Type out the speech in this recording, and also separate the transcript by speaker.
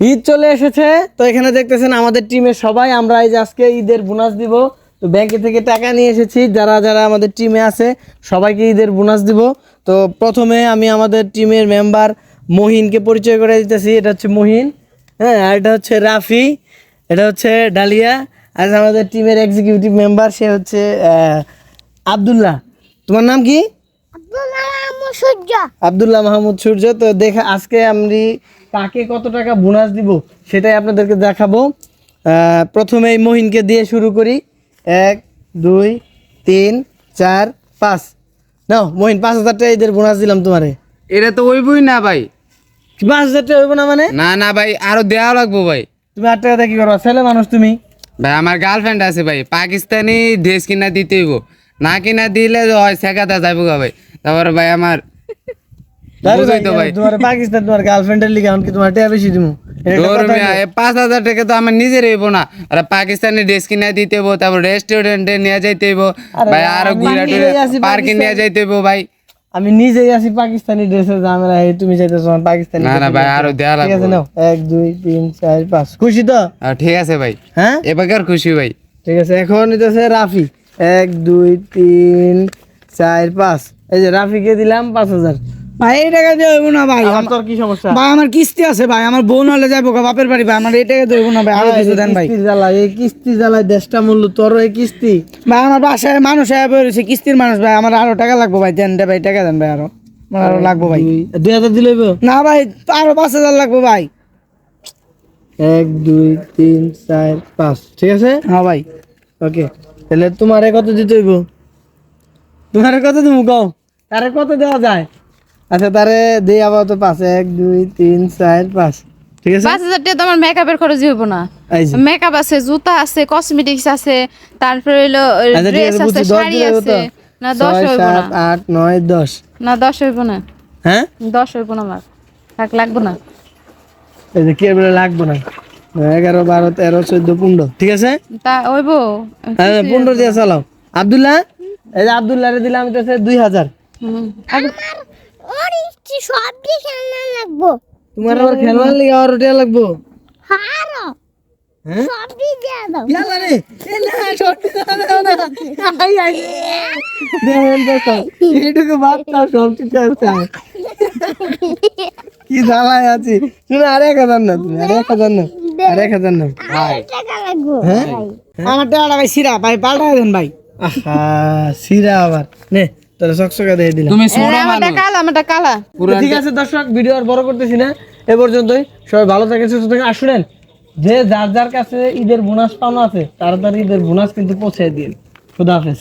Speaker 1: ঈদ চলে এসেছে। তো এখানে দেখতেছেন আমাদের টিমের সবাই। আমরা এই যে আজকে ঈদের বোনাস দিব। তো ব্যাংকে থেকে টাকা নিয়ে এসেছি। যারা যারা আমাদের টিমে আছে, সবাইকে ঈদের বোনাস দিব। তো প্রথমে আমি আমাদের টিমের মেম্বার মহিনকে পরিচয় করে দিতেছি। এটা হচ্ছে মহিন। হ্যাঁ আর এটা হচ্ছে রাফি। এটা হচ্ছে ডালিয়া। আর আমাদের টিমের এক্সিকিউটিভ মেম্বার সে হচ্ছে আবদুল্লাহ। তোমার নাম কি? মাহমুদ সূর্য তো দেখা আজকে আমি কাকে কত টাকা বোনাস দিব সেটাই আপনাদেরকে দেখাবো। আহ, প্রথমে মহিনকে দিয়ে শুরু করি। এক দুই তিন চার পাঁচ। নাও মহিন পাঁচ হাজার টাকা ঈদের বোনাস দিলাম তোমারে।
Speaker 2: এটা তো ওইবই না ভাই।
Speaker 1: পাঁচ হাজার টাকা হইব না মানে?
Speaker 2: না না ভাই আরও দেওয়া লাগবো ভাই।
Speaker 1: তুমি আট টাকা দিয়ে কি করো ছেলে মানুষ তুমি।
Speaker 2: ভাই আমার গার্লফ্রেন্ড আছে ভাই পাকিস্তানি ড্রেস কিনা দিতে হইব। না কিনা দিলে হয় শেখাতে যাব গা ভাই। তারপরে ভাই আমার
Speaker 1: পাকিস্তান তোমার গার্লফ্রেন্ডের লিগে তোমার টাকা বেশি দিমু?
Speaker 2: পাঁচ হাজার টাকা তো আমার নিজের হইব না। আর পাকিস্তানি ড্রেস কিনা দিতে হইব তারপর রেস্টুরেন্টে নিয়ে যাইতে হইব। ভাই
Speaker 1: আরও
Speaker 2: ঘুরা পার্কে নিয়ে যাইতে হইব ভাই।
Speaker 1: আমি নিজেই আছি পাকিস্তানি ড্রেসের ঝামেলা এই তুমি চাইতেছো পাকিস্তানি
Speaker 2: না, না ভাই,
Speaker 1: ড্রেস।
Speaker 2: আরও দেয়া
Speaker 1: ঠিক আছে নাও এক দুই তিন চার পাঁচ। খুশি তো?
Speaker 2: ঠিক আছে ভাই।
Speaker 1: হ্যাঁ?
Speaker 2: এবার খুশি ভাই।
Speaker 1: ঠিক আছে এখন নিতেছে রাফি। এক দুই তিন চার পাঁচ। এই যে রাফিকে দিলাম পাঁচ হাজার।
Speaker 3: ভাই এই টাকা দিয়ে হইব না ভাই।
Speaker 1: আমার তোর কি সমস্যা?
Speaker 3: ভাই আমার কিস্তি আছে ভাই আমার বোন হলে যাব গা বাপের বাড়ি ভাই আমার এই টাকা দিয়ে হইব না ভাই আরও কিছু দেন ভাই।
Speaker 1: জ্বালা এই কিস্তি জ্বালায় দেশটা মূল্য তোর এই কিস্তি?
Speaker 3: ভাই আমার বাসায় মানুষ আয়া বেরোছে কিস্তির মানুষ ভাই আমার আরও টাকা লাগবো ভাই দেন দে ভাই টাকা দেন ভাই আরও। আমার আরও লাগবো ভাই।
Speaker 1: দুই- হাজার দিলে?
Speaker 3: না ভাই আরও পাঁচ হাজার লাগবো ভাই।
Speaker 1: এক দুই তিন চার পাঁচ ঠিক আছে?
Speaker 3: হ্যাঁ ভাই।
Speaker 1: ওকে তাহলে তোমারে কত দিতে হইব? তোমারে কত দিব কও? তারে কত দেওয়া যায়? আচ্ছা তারে দেই আপাতত পাঁচ এক দুই তিন চার পাঁচ। ঠিক আছে?
Speaker 4: পাঁচ হাজার টাকা তো আমার মেকআপের খরচ হইব না। মেকআপ আছে জুতা আছে কসমেটিক্স আছে তারপরে হলো
Speaker 1: আচ্ছা,
Speaker 4: ড্রেস
Speaker 1: আছে,
Speaker 4: আছে শাড়ি আছে। না দশ হইব না।
Speaker 1: আট নয় দশ।
Speaker 4: না দশ হইব না।
Speaker 1: হ্যাঁ?
Speaker 4: দশ হইব না আমার। থাক লাগবো না।
Speaker 1: এই যে কি বলে লাগবো না। এগারো বারো তেরো চোদ্দ পনেরো। ঠিক আছে?
Speaker 4: তা হইব।
Speaker 1: হ্যাঁ পনেরো দিয়ে চালাও। আবদুল্লাহ? এই যে আবদুল্লাহ রে দিলাম দুই হাজার। তোমার আবার খেলবার লিগে আর ওটা লাগবো? হ্যাঁ? ইয়ালা রে, এ না, সত্যি দাও না, আই, আই, দেখেন দেখো, এইটুকু ভাত খাও, সবজি খাও, খাও। কি জ্বালায় আছি? শুনে আর এক হাজার না তুমি আর এক হাজার না আর এক হাজার না হ্যাঁ?
Speaker 3: আমার টাকাটা ভাই সিরা ভাই পাল্টা দেন ভাই।
Speaker 1: আহা সিরা আবার। নে। চকচকা দিয়ে দিলাম।
Speaker 2: তুমি মানুষ
Speaker 4: কালা আমারটা কালা।
Speaker 1: ঠিক আছে দর্শক ভিডিও আর বড় করতেছি না। এ পর্যন্তই। সবাই ভালো থাকেন সুস্থ থাকেন। আর শুনেন যে যার যার কাছে ঈদের বোনাস পাওনা আছে তাড়াতাড়ি ঈদের বোনাস কিন্তু পৌঁছে দিন। খুদা হাফেজ।